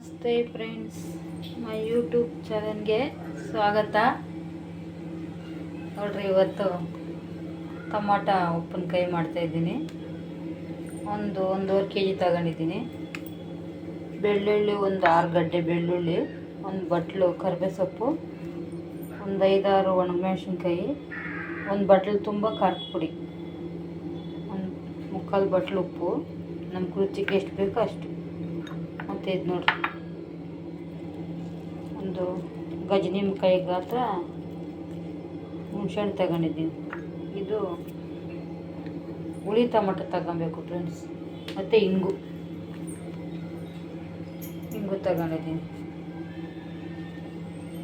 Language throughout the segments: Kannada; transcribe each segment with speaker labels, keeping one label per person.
Speaker 1: ನಮಸ್ತೆ ಫ್ರೆಂಡ್ಸ್, ಮೈ ಯೂಟ್ಯೂಬ್ ಚಾನಲ್ಗೆ ಸ್ವಾಗತ. ನೋಡ್ರಿ, ಇವತ್ತು ಟೊಮಾಟ ಉಪ್ಪಿನಕಾಯಿ ಮಾಡ್ತಾಯಿದ್ದೀನಿ ಒಂದು ಒಂದೂವರೆ ಕೆ ಜಿ ತಗೊಂಡಿದ್ದೀನಿ. ಬೆಳ್ಳುಳ್ಳಿ ಒಂದು ಆರು ಗಡ್ಡೆ ಬೆಳ್ಳುಳ್ಳಿ, ಒಂದು ಬಟ್ಲು ಕರ್ಬೆ ಸೊಪ್ಪು ಒಂದು ಐದಾರು ಒಣಮೆಣ್ಸಿನ್ಕಾಯಿ, ಒಂದು ಬಟ್ಲು ತುಂಬ ಖಾರದ ಪುಡಿ, ಒಂದು ಮುಕ್ಕಾಲು ಬಟ್ಲು ಉಪ್ಪು. ನಮ್ಮ ರುಚಿಗೆ ಎಷ್ಟು ಬೇಕೋ ಅಷ್ಟು. ಮತ್ತು ಇದು ನೋಡ್ರಿ. ಒಂದು ಗಜನಿಮ್ಕಾಯಿ ಗಾತ್ರ ಹುಣ್ಸೆಹಣ್ಣು ತಗೊಂಡಿದ್ದೀನಿ. ಇದು ಹುಳಿ ಟಮಟೊ ತಗೊಬೇಕು ಫ್ರೆಂಡ್ಸ್. ಮತ್ತು ಇಂಗು. ಇಂಗು ತಗೊಂಡಿದ್ದೀನಿ.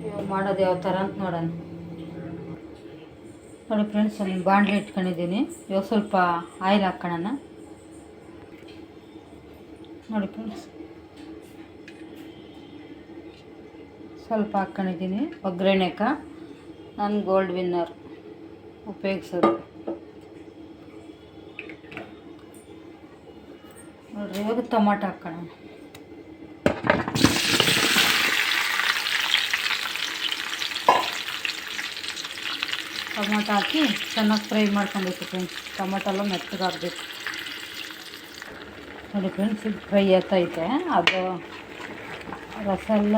Speaker 1: ಇವಾಗ ಮಾಡೋದು ಯಾವ ಥರ ಅಂತ ನೋಡೋಣ. ನೋಡಿ ಫ್ರೆಂಡ್ಸ್, ಒಂದು ಬಾಂಡ್ಲಿ ಇಟ್ಕೊಂಡಿದ್ದೀನಿ. ಇವಾಗ ಸ್ವಲ್ಪ ಆಯಿಲ್ ಹಾಕ್ಕೊಳ್ಳೋಣ ನೋಡಿ ಫ್ರೆಂಡ್ಸ್. ಸ್ವಲ್ಪ ಹಾಕ್ಕೊಂಡಿದ್ದೀನಿ ಒಗ್ಗರಣೆಕ. ನಾನು ಗೋಲ್ಡ್ ವಿನ್ನರ್ ಉಪಯೋಗಿಸೋದು. ನೋಡ್ರಿ, ಇವಾಗ ಟೊಮಾಟೊ ಹಾಕ್ಕೊಳ್ಳೋಣ ಟೊಮಾಟೊ ಹಾಕಿ ಚೆನ್ನಾಗಿ ಫ್ರೈ ಮಾಡ್ಕೊಬೇಕು ಫ್ರೆಂಡ್ಸ್ ಟೊಮಾಟೊ ಎಲ್ಲ ಮೆತ್ತಗಾಗಬೇಕು. ನೋಡಿ ಫ್ರೆಂಡ್ಸ್ ಫ್ರೈ ಆಗ್ತೈತೆ ಅದು ರಸ ಎಲ್ಲ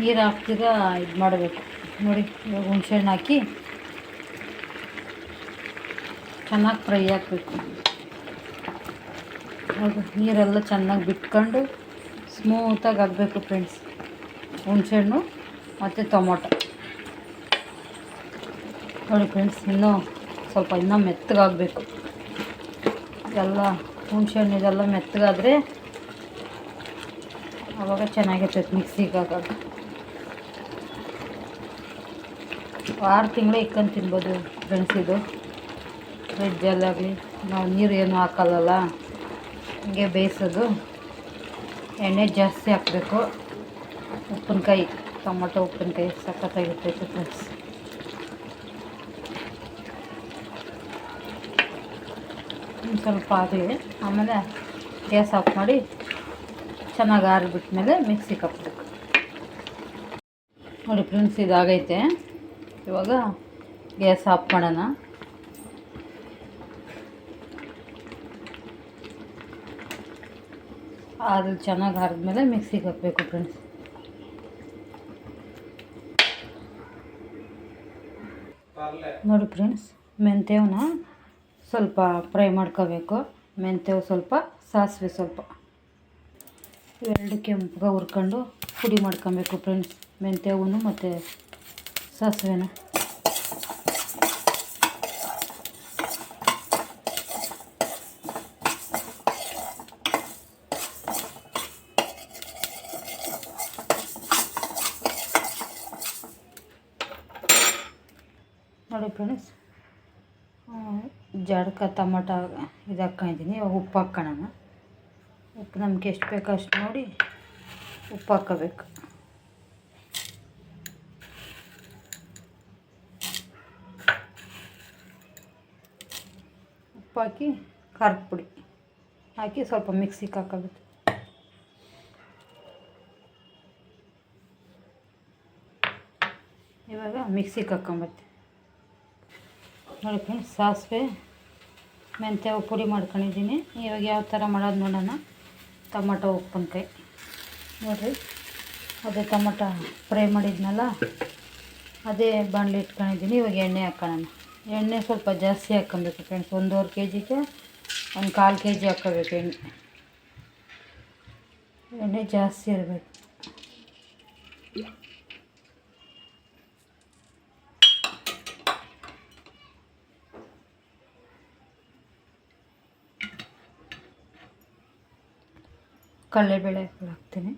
Speaker 1: ನೀರು ಹಾಕ್ತಿರ ಇದು ಮಾಡಬೇಕು. ನೋಡಿ, ಇವಾಗ ಹುಣ್ಸೆಹಣ್ಣು ಹಾಕಿ ಚೆನ್ನಾಗಿ ಫ್ರೈ ಹಾಕಬೇಕು ಅದು ನೀರೆಲ್ಲ ಚೆನ್ನಾಗಿ ಬಿಟ್ಕೊಂಡು ಸ್ಮೂತಾಗಿ ಆಗಬೇಕು ಫ್ರೆಂಡ್ಸ್. ಹುಣ್ಸೆಹಣ್ಣು ಮತ್ತು ಟೊಮೊಟೊ. ನೋಡಿ ಫ್ರೆಂಡ್ಸ್, ಇನ್ನೂ ಸ್ವಲ್ಪ ಇನ್ನೂ ಮೆತ್ತಗಾಗಬೇಕು ಎಲ್ಲ ಹುಣ್ಸೆಹಣ್ಣು ಇದೆಲ್ಲ ಮೆತ್ತಗಾದರೆ ಆವಾಗ ಚೆನ್ನಾಗಿರ್ತೈತೆ ಮಿಕ್ಸಿಗೆ ಹಾಕಾಗ ಆರು ತಿಂಗಳು ಇಕ್ಕಂಡು ತಿನ್ಬೋದು ಫ್ರೆಂಡ್ಸ್ ಇದು. ಫ್ರಿಜ್ಜಲ್ಲಾಗಲಿ ನಾವು ನೀರು ಏನು ಹಾಕಲ್ಲಲ್ಲ. ಹಂಗೆ ಬೇಯಿಸೋದು. ಎಣ್ಣೆ ಜಾಸ್ತಿ ಹಾಕಬೇಕು. ಉಪ್ಪಿನಕಾಯಿ, ಟೊಮೊಟೊ ಉಪ್ಪಿನಕಾಯಿ ಸಖತ್ತಾಗಿರ್ತೈತೆ ಫ್ರೆಂಡ್ಸ್ ಸ್ವಲ್ಪ ಆಗಲಿ. ಆಮೇಲೆ ಗ್ಯಾಸ್ ಆಫ್ ಮಾಡಿ ಚೆನ್ನಾಗಿ ಆರಿಬಿಟ್ಟ ಮೇಲೆ ಮಿಕ್ಸಿಗೆ ಹಾಕ್ಬೇಕು. ನೋಡಿ ಫ್ರೆಂಡ್ಸ್ ಇದಾಗೈತೆ. ಇವಾಗ ಗ್ಯಾಸ್ ಆಫ್ ಮಾಡೋಣ. ಅದು ಚೆನ್ನಾಗಿ ಹರಿದ್ಮೇಲೆ ಮಿಕ್ಸಿಗೆ ಹಾಕಬೇಕು ಫ್ರೆಂಡ್ಸ್. ನೋಡಿ ಫ್ರೆಂಡ್ಸ್, ಮೆಂತ್ಯವನ್ನ ಸ್ವಲ್ಪ ಫ್ರೈ ಮಾಡ್ಕೋಬೇಕು. ಮೆಂತ್ಯವು ಸ್ವಲ್ಪ, ಸಾಸಿವೆ ಸ್ವಲ್ಪ. ಎರಡು ಕೆಂಪಗೆ ಹುರ್ಕೊಂಡು ಪುಡಿ ಮಾಡ್ಕೊಬೇಕು ಫ್ರೆಂಡ್ಸ್, ಮೆಂತ್ಯವನ್ನು ಮತ್ತು ಸಾಸಿವೆನ? ನೋಡಿ ಫ್ರೆಂಡ್ಸ್ ಜಡ್ಕ ಟೊಮಟ ಇದು ಹಾಕ್ಕೊಂಡಿದ್ದೀನಿ. ಇವಾಗ ಉಪ್ಪು ಹಾಕ್ಕೊಳ್ಳೋಣ ಉಪ್ಪು ನಮ್ಗೆ ಎಷ್ಟು ಬೇಕೋ ಅಷ್ಟು ನೋಡಿ ಉಪ್ಪು ಹಾಕ್ಕೋಬೇಕು ಉಪ್ಪು ಹಾಕಿ ಖಾರದ ಪುಡಿ ಹಾಕಿ ಸ್ವಲ್ಪ ಮಿಕ್ಸಿಗೆ ಹಾಕೋಬೇಕು ಇವಾಗ ಮಿಕ್ಸಿಗೆ ಹಾಕೊಂಬತ್ತೆ. ನೋಡಿ ಫ್ರೆಂಡ್ಸ್, ಸಾಸಿವೆ, ಮೆಂತ್ಯ ಪುಡಿ ಮಾಡ್ಕೊಂಡಿದ್ದೀನಿ. ಇವಾಗ ಯಾವ ಥರ ಮಾಡೋದು ನೋಡೋಣ. ಟೊಮಟೊ, ಉಪ್ಪಿನಕಾಯಿ. ನೋಡಿರಿ, ಅದೇ ಟೊಮಟೊ ಫ್ರೈ ಮಾಡಿದ್ನಲ್ಲ, ಅದೇ ಬಾಣಲಿ ಇಟ್ಕೊಂಡಿದ್ದೀನಿ. ಇವಾಗ ಎಣ್ಣೆ ಹಾಕ್ಕೊಳ್ಳೋಣ ಎಣ್ಣೆ ಸ್ವಲ್ಪ ಜಾಸ್ತಿ ಹಾಕ್ಕೊಬೇಕು ಫ್ರೆಂಡ್ಸ್ ಒಂದೂವರೆ ಕೆ ಜಿಗೆ ಒಂದು ಕಾಲು ಕೆ ಜಿ ಹಾಕ್ಕೋಬೇಕು ಎಣ್ಣೆ. ಎಣ್ಣೆ ಜಾಸ್ತಿ ಇರಬೇಕು. ಕಡಲೆಬೇಳೆ ಹಾಕ್ತೀನಿ.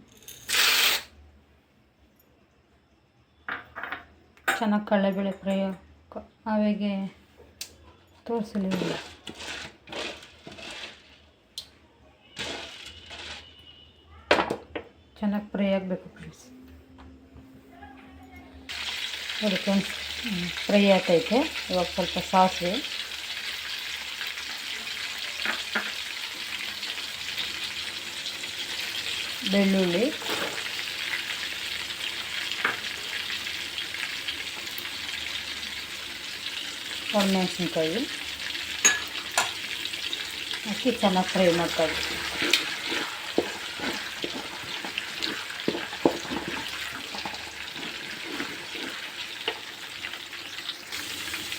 Speaker 1: ಚೆನ್ನಾಗಿ ಕಡಲೆಬೇಳೆ ಫ್ರೈ ಆವಾಗೆ ತೋರಿಸಲಿಲ್ಲ. ಚೆನ್ನಾಗಿ ಫ್ರೈ ಆಗಬೇಕು ಫ್ರೆಂಡ್ಸ್. ನೋಡಿ ಫ್ರೆಂಡ್ಸ್ ಫ್ರೈ ಆಗ್ತೈತೆ ಇವಾಗ ಸ್ವಲ್ಪ ಸಾಸಿವೆ. ಬೆಳ್ಳುಳ್ಳಿ. ಒಣಮೆಣಸಿನ್ಕಾಯಿ. ಅಕ್ಕಿ ಚೆನ್ನಾಗಿ ಫ್ರೈ ಮಾಡ್ಕೊಳ್ಳಿ.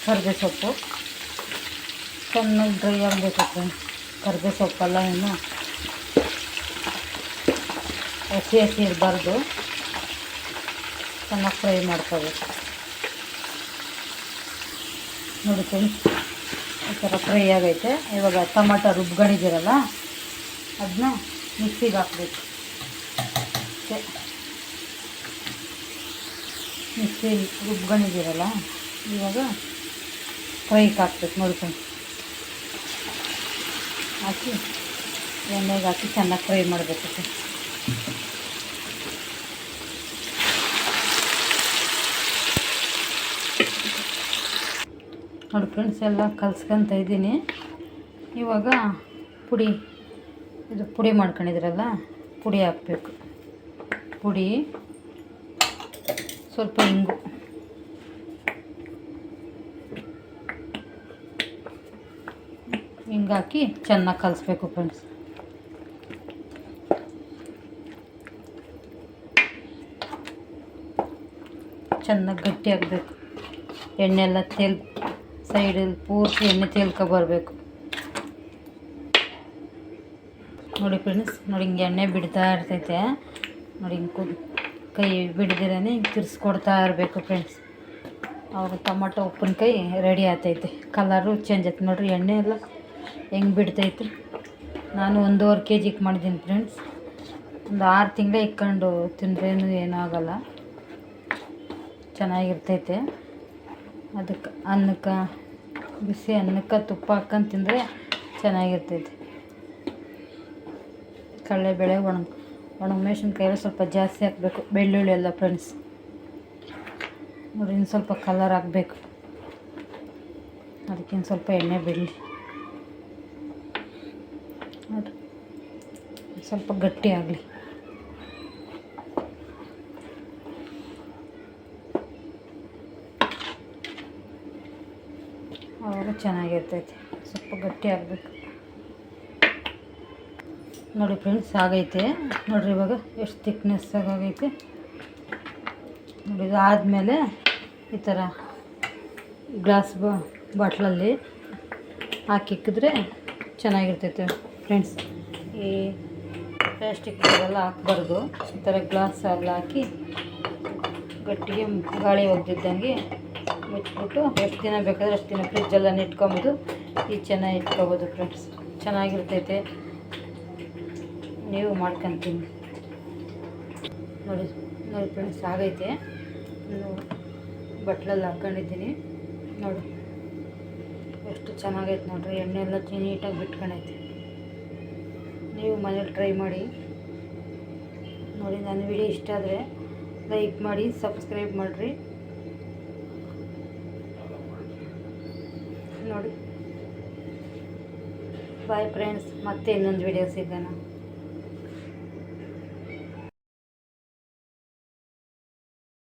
Speaker 1: ಕರ್ಬೇ ಸೊಪ್ಪು ಚೆನ್ನಾಗಿ ಡ್ರೈ ಆಗಬೇಕು ಕರ್ಬೇ ಸೊಪ್ಪಲ್ಲ ಇನ್ನು ಹಸಿ ಹಸಿ ಇರಬಾರ್ದು. ಚೆನ್ನಾಗಿ ಫ್ರೈ ಮಾಡ್ಕೋಬೇಕು ನೋಡಿ ಫ್ರೆಂಡ್ಸ್ ಈ ಥರ ಫ್ರೈ ಆಗೈತೆ. ಇವಾಗ ಟೊಮಾಟೊ ರುಬ್ಕೊಂಡಿದ್ದೀರಲ್ಲ ಅದನ್ನ ಮಿಕ್ಸಿಗೆ ಹಾಕ್ಬೇಕು. ಮಿಕ್ಸಿ ರುಬ್ಕೊಂಡಿದ್ದೀರಲ್ಲ, ಇವಾಗ ಫ್ರೈಗೆ ಹಾಕ್ಬೇಕು. ನೋಡಿ ಫ್ರೆಂಡ್ಸ್ ಹಾಕಿ, ಎಣ್ಣೆಗೆ ಹಾಕಿ ಚೆನ್ನಾಗಿ ಫ್ರೈ ಮಾಡಬೇಕು. ನೋಡಿ ಫ್ರೆಂಡ್ಸ್, ಎಲ್ಲ ಕಲ್ಸ್ಕೊತ ಇದ್ದೀನಿ. ಇವಾಗ ಪುಡಿ, ಇದು ಪುಡಿ ಮಾಡ್ಕೊಂಡಿದ್ರಲ್ಲ, ಪುಡಿ ಹಾಕಬೇಕು. ಪುಡಿ, ಸ್ವಲ್ಪ ಇಂಗು. ಹಿಂಗಾಕಿ ಚೆನ್ನಾಗಿ ಕಲಿಸ್ಬೇಕು ಫ್ರೆಂಡ್ಸ್. ಚೆನ್ನಾಗಿ ಗಟ್ಟಿ ಆಗಬೇಕು. ಎಣ್ಣೆ ಎಲ್ಲ ತೇಲ್ ಸೈಡಲ್ಲಿ ಪೂರ್ತಿ ಎಣ್ಣೆ ತೇಲ್ಕೊ ಬರಬೇಕು. ನೋಡಿ ಫ್ರೆಂಡ್ಸ್ ನೋಡಿ ಹಿಂಗೆ ಎಣ್ಣೆ ಬಿಡ್ತಾ ಇರ್ತೈತೆ. ನೋಡಿ ಹಿಂಗೆ ಕು ಕೈ ಬಿಡ್ದಿರೇ ಹಿಂಗೆ ತಿರ್ಸ್ಕೊಡ್ತಾ ಇರಬೇಕು ಫ್ರೆಂಡ್ಸ್ ಅವಾಗ ಟೊಮಟೊ ಉಪ್ಪಿನಕಾಯಿ ರೆಡಿ ಆಗ್ತೈತೆ. ಕಲರು ಚೇಂಜ್ ಆಯ್ತು ನೋಡಿರಿ, ಎಣ್ಣೆ ಎಲ್ಲ ಹೆಂಗೆ ಬಿಡ್ತೈತೆ ನಾನು ಒಂದೂವರೆ ಕೆ ಜಿಗೆ ಮಾಡಿದ್ದೀನಿ ಫ್ರೆಂಡ್ಸ್ ಒಂದು ಆರು ತಿಂಗಳೇ ಇಕ್ಕೊಂಡು ತಿಂದ್ರೇನು ಏನೂ ಆಗೋಲ್ಲ ಚೆನ್ನಾಗಿರ್ತೈತೆ. ಅದಕ್ಕೆ ಅನ್ನಕ್ಕೆ, ಬಿಸಿ ಅನ್ನಕ್ಕೆ ತುಪ್ಪ ಹಾಕ್ಕೊಂಡು ತಿಂದರೆ ಚೆನ್ನಾಗಿರ್ತೈತಿ. ಕಡಲೆಬೇಳೆ ಒಣ ಒಣ ಮೆಣಸಿನ್ಕಾಯಿ ಸ್ವಲ್ಪ ಜಾಸ್ತಿ ಹಾಕಬೇಕು. ಬೆಳ್ಳುಳ್ಳಿ ಎಲ್ಲ ಫ್ರೆಂಡ್ಸ್ ಇನ್ನು ಸ್ವಲ್ಪ ಕಲರ್ ಆಗಬೇಕು ಅದಕ್ಕಿಂತ ಸ್ವಲ್ಪ ಎಣ್ಣೆ ಬಿಡಲಿ ಸ್ವಲ್ಪ ಗಟ್ಟಿ ಆಗಲಿ ಆವಾಗ ಚೆನ್ನಾಗಿರ್ತೈತೆ. ಸ್ವಲ್ಪ ಗಟ್ಟಿ ಆಗಬೇಕು. ನೋಡಿ ಫ್ರೆಂಡ್ಸ್, ಆಗೈತೆ. ನೋಡಿರಿ ಇವಾಗ ಎಷ್ಟು ತಿಕ್ನೆಸ್ ಆಗೈತೆ. ನೋಡಿ, ಇದಾದಮೇಲೆ ಈ ಥರ ಗ್ಲಾಸ್ ಬಾಟ್ಲಲ್ಲಿ ಹಾಕಿಕ್ಕಿದ್ರೆ ಚೆನ್ನಾಗಿರ್ತೈತೆ. ಫ್ರೆಂಡ್ಸ್, ಈ ಪ್ಲಾಸ್ಟಿಕ್ ಎಲ್ಲ ಹಾಕ್ಬಾರ್ದು. ಈ ಥರ ಗ್ಲಾಸಲ್ಲಿ ಹಾಕಿ ಗಟ್ಟಿಗೆ ಗಾಳಿ ಒಗ್ದಿದ್ದಂಗೆ ಮುಚ್ಬಿಟ್ಟು ಎಷ್ಟು ದಿನ ಬೇಕಾದ್ರೆ ಅಷ್ಟು ದಿನ ಫ್ರಿಜ್ಜೆಲ್ಲ ಇಟ್ಕೊಬೋದು ಈ ಚೆನ್ನಾಗಿ ಇಟ್ಕೊಬೋದು ಫ್ರೆಂಡ್ಸ್ ಚೆನ್ನಾಗಿರ್ತೈತೆ. ನೀವು ಮಾಡ್ಕೊತೀನಿ. ನೋಡಿ ನೋಡಿ ಫ್ರೆಂಡ್ಸ್ ಆಗೈತೆ. ಬಟ್ಲಲ್ಲಿ ಹಾಕ್ಕೊಂಡಿದ್ದೀನಿ ನೋಡಿ. ಎಷ್ಟು ಚೆನ್ನಾಗೈತೆ ನೋಡಿರಿ. ಎಣ್ಣೆ ಎಲ್ಲ ನೀಟಾಗಿ ಬಿಟ್ಕೊಂಡೈತೆ ನೀವು ಮನೇಲಿ ಟ್ರೈ ಮಾಡಿ. ನೋಡಿ, ನನ್ನ ವಿಡಿಯೋ ಇಷ್ಟ ಆದರೆ ಲೈಕ್ ಮಾಡಿ ಸಬ್ಸ್ಕ್ರೈಬ್ ಮಾಡಿರಿ. ನೋಡಿ. ಬಾಯ್ ಫ್ರೆಂಡ್ಸ್ ಮತ್ತೆ ಇನ್ನೊಂದು ವಿಡಿಯೋ ಸಿಗೋಣ.